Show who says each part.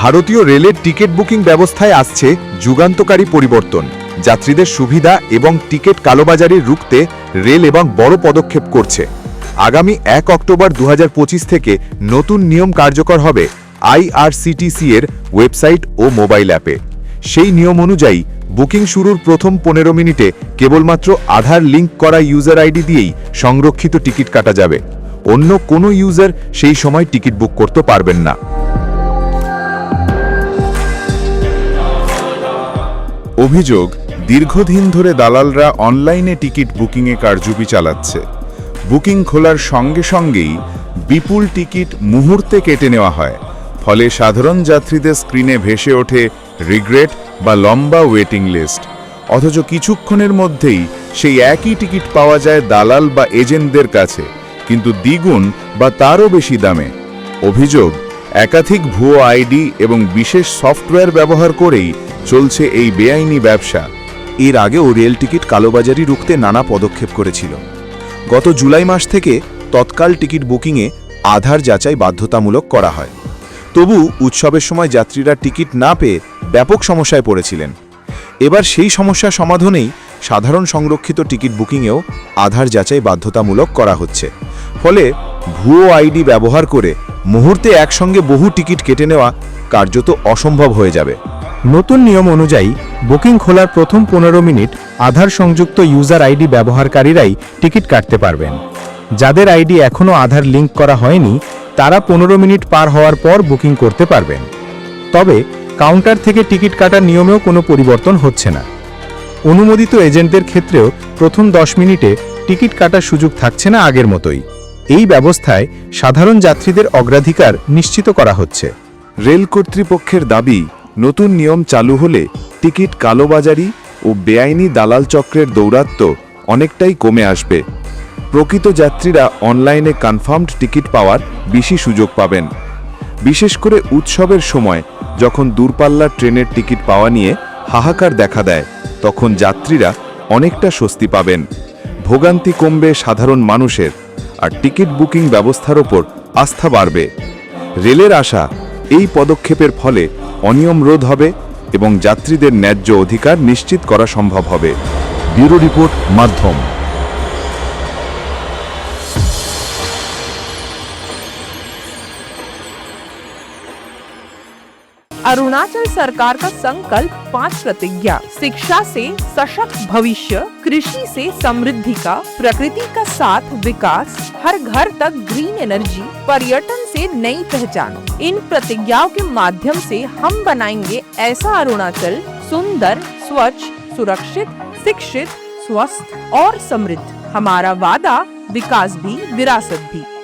Speaker 1: ভারতীয় রেলের ticket booking ব্যবস্থায় আসছে যুগান্তকারী পরিবর্তন। যাত্রীদের সুবিধা এবং টিকিট কালোবাজারি রুখতে রেল এবং বড় পদক্ষেপ করছে। আগামী এক অক্টোবর দু হাজার পঁচিশ থেকে নতুন নিয়ম কার্যকর হবে আইআরসিটিসি এর ওয়েবসাইট ও মোবাইল অ্যাপে। সেই নিয়ম অনুযায়ী বুকিং শুরুর প্রথম পনেরো মিনিটে কেবলমাত্র আধার লিংক করা ইউজার আইডি দিয়েই সংরক্ষিত টিকিট কাটা যাবে। অন্য কোনো ইউজার সেই সময় টিকিট বুক করতে পারবেন না।
Speaker 2: অভিযোগ, দীর্ঘদিন ধরে দালালরা অনলাইনে টিকিট বুকিংয়ে কারচুপি চালাচ্ছে। বুকিং খোলার সঙ্গে সঙ্গেই বিপুল টিকিট মুহূর্তে কেটে নেওয়া হয়। ফলে সাধারণ যাত্রীদের স্ক্রিনে ভেসে ওঠে রিগ্রেট বা লম্বা ওয়েটিং লিস্ট। অথচ কিছুক্ষণের মধ্যেই সেই একই টিকিট পাওয়া যায় দালাল বা এজেন্টদের কাছে, কিন্তু দ্বিগুণ বা তারও বেশি দামে। অভিযোগ, একাধিক ভুয়ো আইডি এবং বিশেষ সফটওয়্যার ব্যবহার করেই চলছে এই বেআইনি ব্যবসা।
Speaker 3: এর আগেও রেল টিকিট কালোবাজারি রুখতে নানা পদক্ষেপ করেছিল। গত জুলাই মাস থেকে তৎকাল টিকিট বুকিংয়ে আধার যাচাই বাধ্যতামূলক করা হয়। তবু উৎসবের সময় যাত্রীরা টিকিট না পেয়ে ব্যাপক সমস্যায় পড়েছিলেন। এবার সেই সমস্যা সমাধানেই সাধারণ সংরক্ষিত টিকিট বুকিংয়েও আধার যাচাই বাধ্যতামূলক করা হচ্ছে। ফলে ভুয়ো আইডি ব্যবহার করে মুহূর্তে একসঙ্গে বহু টিকিট কেটে নেওয়া কার্যত অসম্ভব হয়ে যাবে।
Speaker 4: নতুন নিয়ম অনুযায়ী, বুকিং খোলার প্রথম পনেরো মিনিট আধার সংযুক্ত ইউজার আইডি ব্যবহারকারীরাই টিকিট কাটতে পারবেন। যাদের আইডি এখনও আধার লিঙ্ক করা হয়নি, তারা পনেরো মিনিট পার হওয়ার পর বুকিং করতে পারবেন। তবে, কাউন্টার থেকে টিকিট কাটার নিয়মেও কোনো পরিবর্তন হচ্ছে না। অনুমোদিত এজেন্টদের ক্ষেত্রেও প্রথম দশ মিনিটে টিকিট কাটার সুযোগ থাকছে না আগের মতোই। এই ব্যবস্থায় সাধারণ যাত্রীদের অগ্রাধিকার নিশ্চিত করা হচ্ছে।
Speaker 2: রেল কর্তৃপক্ষের দাবি নতুন নিয়ম চালু হলে টিকিট কালোবাজারি ও বেআইনি দালাল চক্রের দৌরাত্ম্য অনেকটাই কমে আসবে। প্রকৃত যাত্রীরা অনলাইনে কনফার্মড টিকিট পাওয়ার বেশি সুযোগ পাবেন। বিশেষ করে উৎসবের সময় যখন দূরপাল্লার ট্রেনের টিকিট পাওয়া নিয়ে হাহাকার দেখা দেয়, তখন যাত্রীরা অনেকটা স্বস্তি পাবেন। ভোগান্তি কমবে সাধারণ মানুষের, আর টিকিট বুকিং ব্যবস্থার ওপর আস্থা বাড়বে। রেলের আশা এই পদক্ষেপের ফলে অনিয়ম রোধ হবে এবং যাত্রীদের ন্যায্য অধিকার নিশ্চিত করা সম্ভব হবে
Speaker 1: ব্যুরো রিপোর্ট মাধ্যম
Speaker 5: अरुणाचल सरकार का संकल्प पांच प्रतिज्ञा शिक्षा से सशक्त भविष्य कृषि से समृद्धि का प्रकृति का साथ विकास हर घर तक ग्रीन एनर्जी पर्यटन से नई पहचान। इन प्रतिज्ञाओं के माध्यम से हम बनाएँगे ऐसा अरुणाचल सुंदर, स्वच्छ, सुरक्षित, शिक्षित, स्वस्थ और समृद्ध। हमारा वादा, विकास भी, विरासत भी।